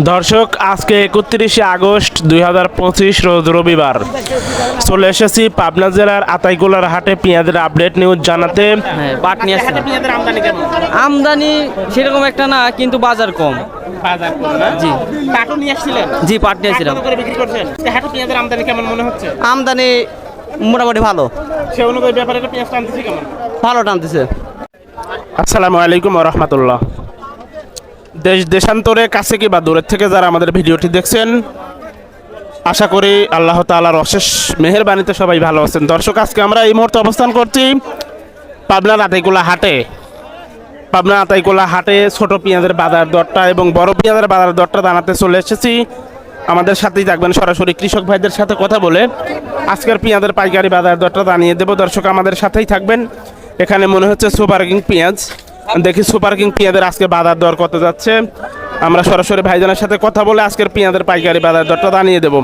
দর্শক আজকে একত্রিশে আগস্ট দুই হাজার পঁচিশ রোজ রবিবার। চলে এসেছি পাবনা জেলার আতাইকুলার হাটে পেঁয়াজের আপডেট নিউজ জানাতে। হ্যাঁ পেঁয়াজের আমদানি সেরকম একটা না কিন্তু বাজার কম। জি। পাটও নিয়ে আসছিলেন? জি পাট নিয়ে আসছিলাম। আমদানি কেমন মনে হচ্ছে? আমদানি মোটামুটি ভালো। সে অনুযায়ী ব্যাপারে পেঁয়াজ টানতেছি কেমন? ভালো টানতেছে। আসসালামু আলাইকুম রহমতুল্লাহ। দেশ দেশান্তরে কাছে কি বা দূরের থেকে যারা আমাদের ভিডিওটি দেখছেন, আশা করি আল্লাহ তাআলার অশেষ মেহেরবানিতে সবাই ভালো আছেন। দর্শক, আজকে আমরা এই মুহূর্তে অবস্থান করছি পাবনার আতাইকুলা হাটে। পাবনা আতাইকুলা হাটে ছোট পেঁয়াজের বাজার দরটা এবং বড় পেঁয়াজের বাজার দরটা জানাতে চলে এসেছি। আমাদের সাথেই থাকবেন সরাসরি কৃষক ভাইদের সাথে কথা বলে আজকের পেঁয়াজের পাইকারি বাজার দরটা জানিয়ে দেবো। দর্শক, আমাদের সাথেই থাকবেন। এখানে মনে হচ্ছে সুপার কিং পেঁয়াজ। দেখি সুপার কিং পেঁয়াজের আজকে বাজার দর কত যাচ্ছে। আমরা সরাসরি ভাইজানের সাথে কথা বলে আজকের পেঁয়াজের পাইকারি বাজার দরটা জানিয়ে দেবো।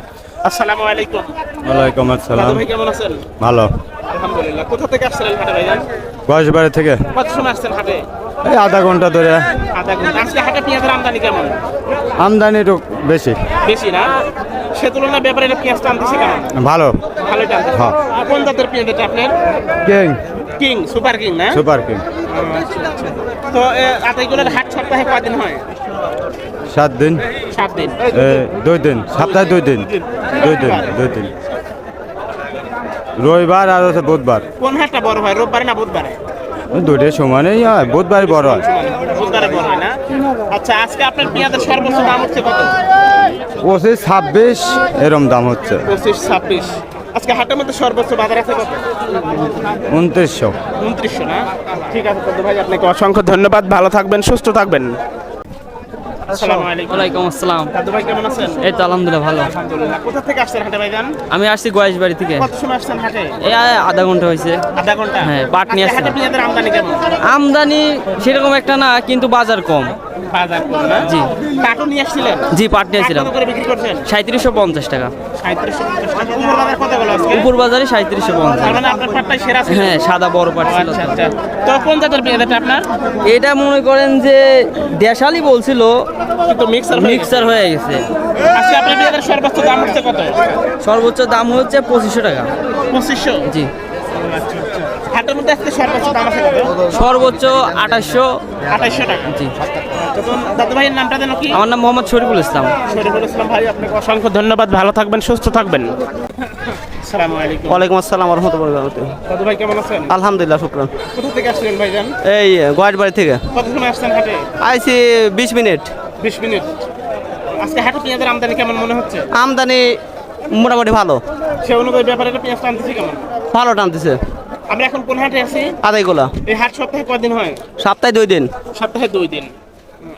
আসসালামু আলাইকুম। ওয়ালাইকুম আসসালাম। ভাই কেমন আছেন? ভালো। আলহামদুলিল্লাহ। কোথা থেকে আসছিলেন হাটে ভাইজান? বয়সবাড়ি থেকে। কত সময় আসছেন হাটে? এই আধা ঘণ্টা ধরে। আধা ঘণ্টা। আজকে হাটে পেঁয়াজের আমদানি কেমন? আমদানি একটু বেশি। বেশি না? সে তুলনায় ব্যাপারে পেঁয়াজ টানতেছে কেমন? ভালো। ভালো টানতেছে। হ্যাঁ। কোন জাতের পেঁয়াজ এটা আপনার? কিং। কিং সুপার কিং না? Super king. তো আতাইগুলোর হাট সপ্তাহে কদিন হয়? সাত দিন। সাত দিন। দুই দিন। সপ্তাহে দুই দিন। দুই দিন দুই দিন। রবিবার আর হচ্ছে বুধবার। কোন হাটটা বড় হয় রোববারে না বুধবারে? দুটোই সমানেই হয় বুধবারই বড় হয়। বুধবারে বড় হয় না? আচ্ছা আজকে আপনার পেঁয়াজের সর্বোচ্চ দাম হচ্ছে কত? পঁচিশ ছাব্বিশ এরম দাম হচ্ছে। পঁচিশ ছাব্বিশ। আজকে হাটের মধ্যে সর্বোচ্চ বাজার আছে কত? উনত্রিশশো। উনত্রিশশো না? ঠিক আছে ভাই আপনাকে অসংখ্য ধন্যবাদ। ভালো থাকবেন সুস্থ থাকবেন। আসসালামু আলাইকুম। ওয়ালাইকুম আসসালাম। দাদু ভাই কেমন আছেন? এই তো আলহামদুলিল্লাহ ভালো। আলহামদুলিল্লাহ। কোথা থেকে আসছেন হাটে ভাইজান? আমি আসছি থেকে। কত সময় আসছেন হাটে? এই আধা ঘণ্টা হয়েছে। আধা ঘণ্টা? হ্যাঁ, নিয়ে কেমন? আমদানি সেরকম একটা না কিন্তু বাজার কম। বাজার জি। পাটও নিয়ে আসছিলেন? জি পাট নিয়ে আসছিলাম। করে বিক্রি করছেন? সাঁত্রিশশো পঞ্চাশ টাকা। উপর বাজার সাঁত্রিশশো পঞ্চাশ। মানে হ্যাঁ সাদা বড় পাট ছিল। আচ্ছা আচ্ছা। তো কোন জাতের আপনার? এটা মনে করেন যে দেশালি বলছিল কিন্তু মিক্সার মিক্সার হয়ে গেছে। আজকে আপনার পেঁয়াজের সর্বোচ্চ দাম হচ্ছে কত? সর্বোচ্চ দাম হচ্ছে পঁচিশশো টাকা। পঁচিশশো? জি। হাটের মধ্যে আজকে সর্বোচ্চ দাম আছে সর্বোচ্চ আঠাশশো। টাকা। জি। দাদু ভাইয়ের নামটা যেন কি? আমার নাম মোহাম্মদ শরীফুল ইসলাম। শরীফুল ইসলাম ভাই আপনাকে অসংখ্য ধন্যবাদ ভালো থাকবেন সুস্থ থাকবেন। ওয়ালাইকুম আসসালাম রহমতুল্লাহ দাদু ভাই কেমন আছেন? আলহামদুলিল্লাহ শুক্রান। কোথা থেকে আসছিলেন ভাইজান এই গোয়াট বাড়ি থেকে। কত সময় আসছেন হাটে? আইছি বিশ মিনিট। বিশ মিনিট। আজকে হাটে পেঁয়াজের আমদানি কেমন মনে হচ্ছে? আমদানি মোটামুটি ভালো। সে অনুযায়ী ব্যাপারে পেঁয়াজ টানতেছি কেমন? ভালো টানতেছে আমরা এখন কোন হাটে আছি? আদাইগুলা। এই হাট সপ্তাহে কদিন হয়? সপ্তাহে দুই দিন। সপ্তাহে দুই দিন।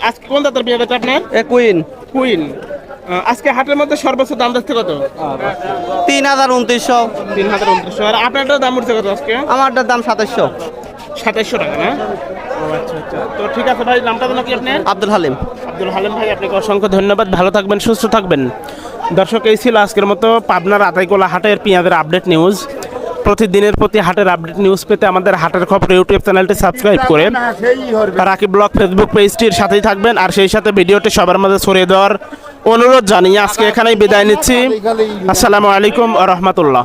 আজকে কোন জাতের পেঁয়াজ এটা আপনার? A queen. কুইন। আজকে হাটের মধ্যে সর্বোচ্চ দাম যাচ্ছে কত? তিন হাজার উনত্রিশশো। তিন হাজার উনত্রিশশো। আর আপনারটাও দাম উঠছে কত আজকে? আমারটার দাম সাতাশশো। সাতাইশশো টাকা না? আচ্ছা আচ্ছা। তো ঠিক আছে ভাই নামটা যেন কি আপনার? আব্দুল হালিম। আব্দুল হালিম ভাই আপনাকে অসংখ্য ধন্যবাদ। ভালো থাকবেন সুস্থ থাকবেন। দর্শক এই ছিল আজকের মতো পাবনার আতাইকোলা হাটের পেঁয়াজের আপডেট নিউজ। প্রতিদিনের প্রতি হাটের আপডেট নিউজ পেতে আমাদের হাটের খবর ইউটিউব চ্যানেলটি সাবস্ক্রাইব করে রাকি ব্লগ ফেসবুক পেজটির সাথেই থাকবেন। আর সেই সাথে ভিডিওটি সবার মাঝে ছড়িয়ে দেওয়ার অনুরোধ জানিয়ে আজকে এখানেই বিদায় নিচ্ছি। আসসালামু আলাইকুম রহমতুল্লাহ।